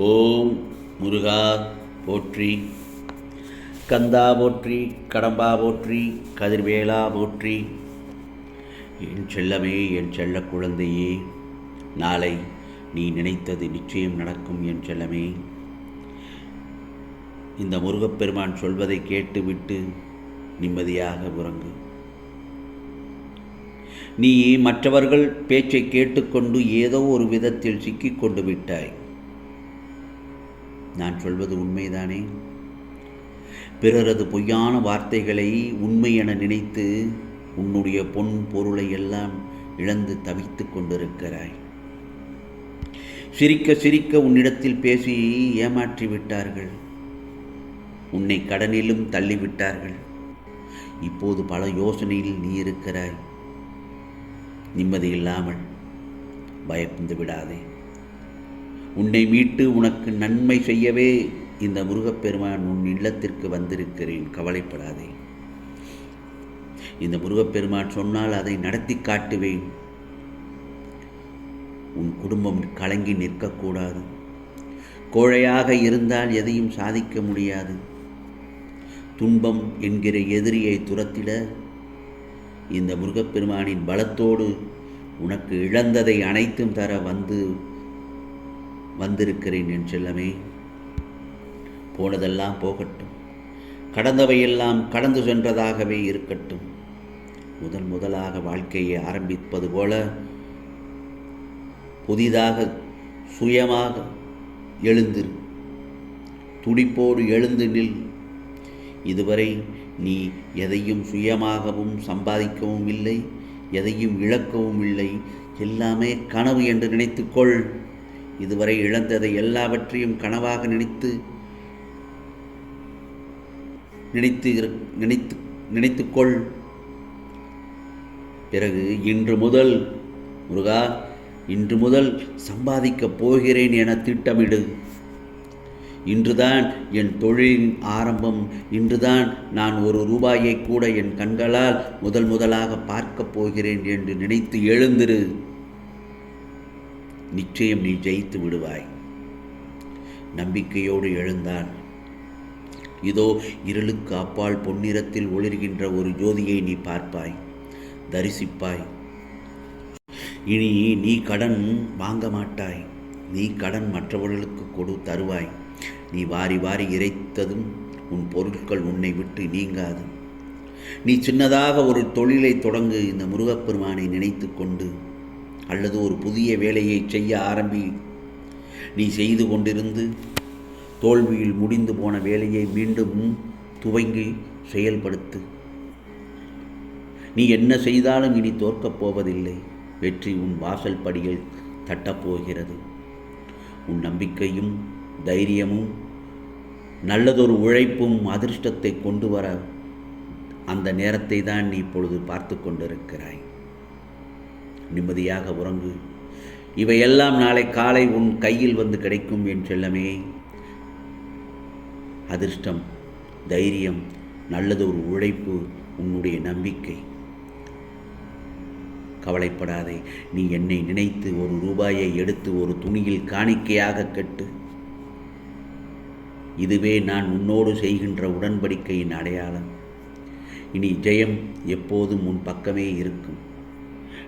ஓம் முருகா போற்றி கந்தா போற்றி கடம்பா போற்றி கதிர்வேலா போற்றி. என் செல்லமே என் செல்ல குழந்தையே நாளை நீ நினைத்தது நிச்சயம் நடக்கும் என் செல்லமே. இந்த முருகப்பெருமான் சொல்வதை கேட்டுவிட்டு நிம்மதியாக உறங்கு. நீ மற்றவர்கள் பேச்சை கேட்டுக்கொண்டு ஏதோ ஒரு விதத்தில் சிக்கிக்கொண்டு விட்டாய். நான் சொல்வது உண்மைதானே? பிறரது பொய்யான வார்த்தைகளை உண்மை என நினைத்து உன்னுடைய பொன் பொருளை எல்லாம் இழந்து தவித்துக் கொண்டிருக்கிறாய். சிரிக்க சிரிக்க உன்னிடத்தில் பேசி ஏமாற்றி விட்டார்கள். உன்னை கடனிலும் தள்ளிவிட்டார்கள். இப்போது பல யோசனையில் நீ இருக்கிறாய். நிம்மதி இல்லாமல் பயந்து விடாதே. உன்னை மீட்டு உனக்கு நன்மை செய்யவே இந்த முருகப்பெருமான் உன் இல்லத்திற்கு வந்திருக்கிறேன். கவலைப்படாதே. இந்த முருகப்பெருமான் சொன்னால் அதை நடத்தி காட்டுவேன். உன் குடும்பம் கலங்கி நிற்கக்கூடாது. கோழையாக இருந்தால் எதையும் சாதிக்க முடியாது. துன்பம் என்கிற எதிரியை துரத்திட இந்த முருகப்பெருமானின் பலத்தோடு உனக்கு இழந்ததை அனைத்தும் தர வந்து வந்திருக்கிறேன் என் செல்லமே. போனதெல்லாம் போகட்டும். கடந்தவையெல்லாம் கடந்து சென்றதாகவே இருக்கட்டும். முதன் முதலாக வாழ்க்கையை ஆரம்பிப்பது போல புதிதாக சுயமாக எழுந்திரு. துடிப்போடு எழுந்து நில். இதுவரை நீ எதையும் சுயமாகவும் சம்பாதிக்கவும் இல்லை எதையும் இழக்கவும் இல்லை. எல்லாமே கனவு என்று நினைத்துக்கொள். இதுவரை இழந்ததை எல்லாவற்றையும் கனவாக நினைத்து நினைத்து நினைத்து நினைத்துக்கொள். பிறகு இன்று முதல் முருகா இன்று முதல் சம்பாதிக்கப் போகிறேன் என திட்டமிடு. இன்றுதான் என் தொழிலின் ஆரம்பம் இன்றுதான் நான் ஒரு ரூபாயை கூட என் கண்களால் முதல் முதலாக பார்க்கப் போகிறேன் என்று நினைத்து எழுந்திரு. நிச்சயம் நீ ஜெயித்து விடுவாய். நம்பிக்கையோடு எழுந்தான். இதோ இருளுக்கு அப்பால் பொன்னிறத்தில் ஒளிர்கின்ற ஒரு ஜோதியை நீ பார்ப்பாய். தரிசிப்பாய். இனி நீ கடன் வாங்க மாட்டாய். நீ கடன் மற்றவர்களுக்கு கொடு தருவாய். நீ வாரி வாரி இறைத்ததும் உன் பொருட்கள் உன்னை விட்டு நீங்காது. நீ சின்னதாக ஒரு தொழிலை தொடங்கு இந்த முருகப்பெருமானை நினைத்து கொண்டு அல்லது ஒரு புதிய வேலையை செய்ய ஆரம்பி. நீ செய்து கொண்டிருந்து தோல்வியில் முடிந்து போன வேலையை மீண்டும் துவங்கி செயல்படுத்து. நீ என்ன செய்தாலும் இனி தோற்கப் போவதில்லை. வெற்றி உன் வாசல் படியில் தட்டப்போகிறது உன் நம்பிக்கையும் தைரியமும் நல்லதொரு உழைப்பும் அதிர்ஷ்டத்தை கொண்டு வர அந்த நேரத்தை தான் நீ இப்பொழுது பார்த்து கொண்டிருக்கிறாய். நிம்மதியாக உறங்கு. இவையெல்லாம் நாளை காலை உன் கையில் வந்து கிடைக்கும் என் செல்லமே. அதிர்ஷ்டம் தைரியம் நல்லதொரு உழைப்பு உன்னுடைய நம்பிக்கை. கவலைப்படாதே நீ என்னை நினைத்து ஒரு ரூபாயை எடுத்து ஒரு துணியில் காணிக்கையாக கெட்டு. இதுவே நான் உன்னோடு செய்கின்ற உடன்படிக்கையின் அடையாளம். இனி ஜெயம் எப்போதும் உன் பக்கமே இருக்கும்.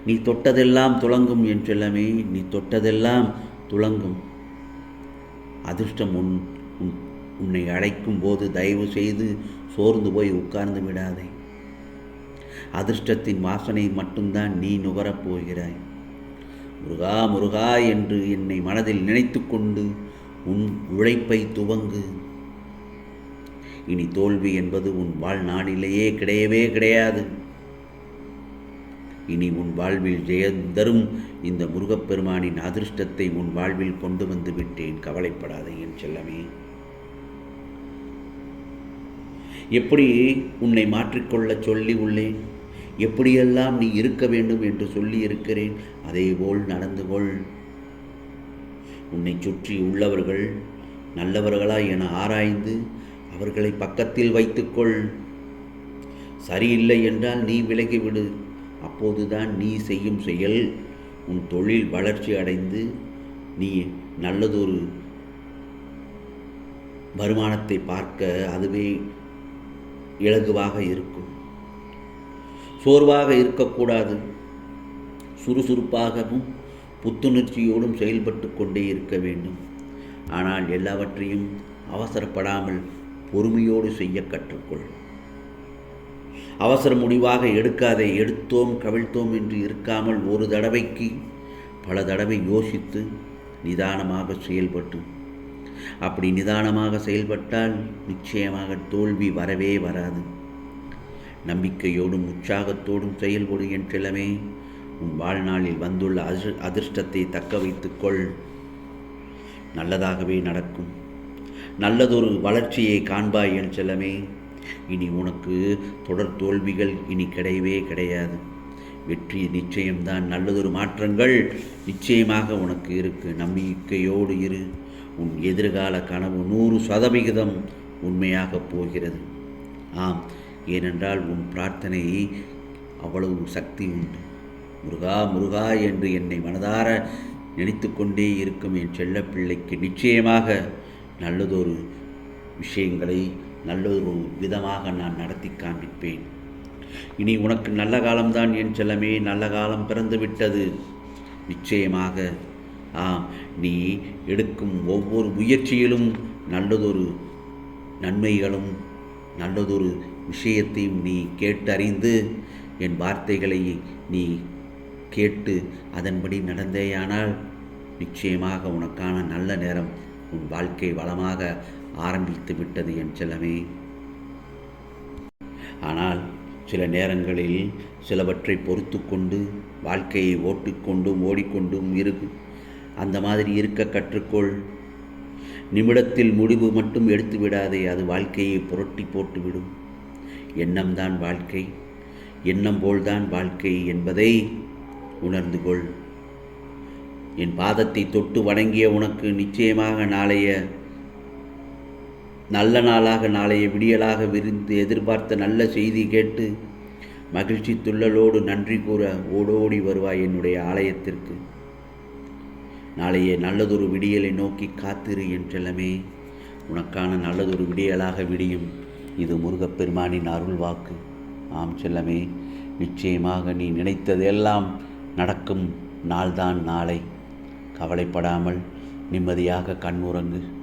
நீ தொட்டதெல்லாம் துளங்கும் என் செல்லமே நீ தொட்டதெல்லாம் துளங்கும். அதிர்ஷ்டம் உன் உன் உன்னை அழைக்கும் போது தயவு செய்து சோர்ந்து போய் உட்கார்ந்து விடாதே. அதிர்ஷ்டத்தின் வாசனை மட்டும்தான் நீ நுகரப் போகிறாய். முருகா முருகா என்று என்னை மனதில் நினைத்து கொண்டு உன் உழைப்பை துவங்கு. இனி தோல்வி என்பது உன் வாழ்நாளிலேயே கிடையவே கிடையாது. இனி உன் வாழ்வில் ஜெயந்தரும் இந்த முருகப்பெருமானின் அதிர்ஷ்டத்தை உன் வாழ்வில் கொண்டு வந்து விட்டேன். கவலைப்படாதே என் செல்லமே. எப்படி உன்னை மாற்றிக்கொள்ள சொல்லி உள்ளேன்? எப்படியெல்லாம் நீ இருக்க வேண்டும் என்று சொல்லி இருக்கிறேன்? அதேபோல் நடந்து கொள். உன்னை சுற்றி உள்ளவர்கள் நல்லவர்களா என ஆராய்ந்து அவர்களை பக்கத்தில் வைத்துக்கொள் சரியில்லை என்றால் நீ விலகிவிடு. அப்போதுதான் நீ செய்யும் செயல் உன் தொழில் வளர்ச்சி அடைந்து நீ நல்லதொரு வருமானத்தை பார்க்க அதுவே இலகுவாக இருக்கும். சோர்வாக இருக்கக்கூடாது. சுறுசுறுப்பாகவும் புத்துணர்ச்சியோடும் செயல்பட்டு கொண்டே இருக்க வேண்டும். ஆனால் எல்லாவற்றையும் அவசரப்படாமல் பொறுமையோடு செய்ய கற்றுக்கொள். அவசர முடிவாக எடுக்காதே எடுத்தோம் கவிழ்த்தோம் என்று இருக்காமல் ஒரு தடவைக்கு பல தடவை யோசித்து நிதானமாக செயல்பட்டு. அப்படி நிதானமாக செயல்பட்டால் நிச்சயமாக தோல்வி வரவே வராது. நம்பிக்கையோடும் உற்சாகத்தோடும் செயல்படு என் செல்லமே உன் வாழ்நாளில் வந்துள்ள அதிர் அதிர்ஷ்டத்தை தக்க வைத்துக்கொள். நல்லதாகவே நடக்கும். நல்லதொரு வளர்ச்சியை காண்பாய் என் செல்லமே இனி உனக்கு தொடர் தோல்விகள் இனி கிடையவே கிடையாது. வெற்றி நிச்சயம்தான் நல்லதொரு மாற்றங்கள் நிச்சயமாக உனக்கு இருக்கு. நம்பிக்கையோடு இரு. உன் எதிர்கால கனவு நூறு சதவிகிதம் உண்மையாக போகிறது. ஆம் ஏனென்றால் உன் பிரார்த்தனை அவ்வளவு சக்தி உண்டு. முருகா முருகா என்று என்னை மனதார நினைத்து கொண்டே இருக்கும் என் செல்லப்பிள்ளைக்கு நிச்சயமாக நல்லதொரு விஷயங்களை நல்லதொரு விதமாக நான் நடத்தி காண்பிப்பேன். இனி உனக்கு நல்ல காலம்தான் என் செல்லமே நல்ல காலம் பிறந்து விட்டது. நிச்சயமாக ஆம் நீ எடுக்கும் ஒவ்வொரு முயற்சியிலும் நல்லதொரு நன்மைகளும் நல்லதொரு விஷயத்தையும் நீ கேட்டறிந்து என் வார்த்தைகளை நீ கேட்டு அதன்படி நடந்தேயானால் நிச்சயமாக உனக்கான நல்ல நேரம் உன் வாழ்க்கை வளமாக ஆரம்பித்து விட்டது என் செல்லமே. ஆனால் சில நேரங்களில் சிலவற்றை பொறுத்து கொண்டு வாழ்க்கையை ஓட்டிக்கொண்டும் ஓடிக்கொண்டும் இருக்கும் அந்த மாதிரி இருக்க கற்றுக்கொள். நிமிடத்தில் முடிவு மட்டும் எடுத்து விடாதே அது வாழ்க்கையை புரட்டி போட்டுவிடும் எண்ணம்தான் வாழ்க்கை. எண்ணம் போல்தான் வாழ்க்கை என்பதை உணர்ந்து கொள். என் பாதத்தை தொட்டு வணங்கிய உனக்கு நிச்சயமாக நாளைய நல்ல நாளாக நாளைய விடியலாக விரிந்து எதிர்பார்த்த நல்ல செய்தி கேட்டு மகிழ்ச்சி துள்ளலோடு நன்றி கூற ஓடோடி வருவாய் என்னுடைய ஆலயத்திற்கு. நாளைய நல்லதொரு விடியலை நோக்கி காத்திரு என் செல்லமே. உனக்கான நல்லதொரு விடியலாக விடியும் இது முருகப்பெருமானின் அருள் வாக்கு. ஆம் செல்லமே நிச்சயமாக நீ நினைத்ததெல்லாம் நடக்கும் நாள்தான் நாளை. கவலைப்படாமல் நிம்மதியாக கண்ணுறங்கு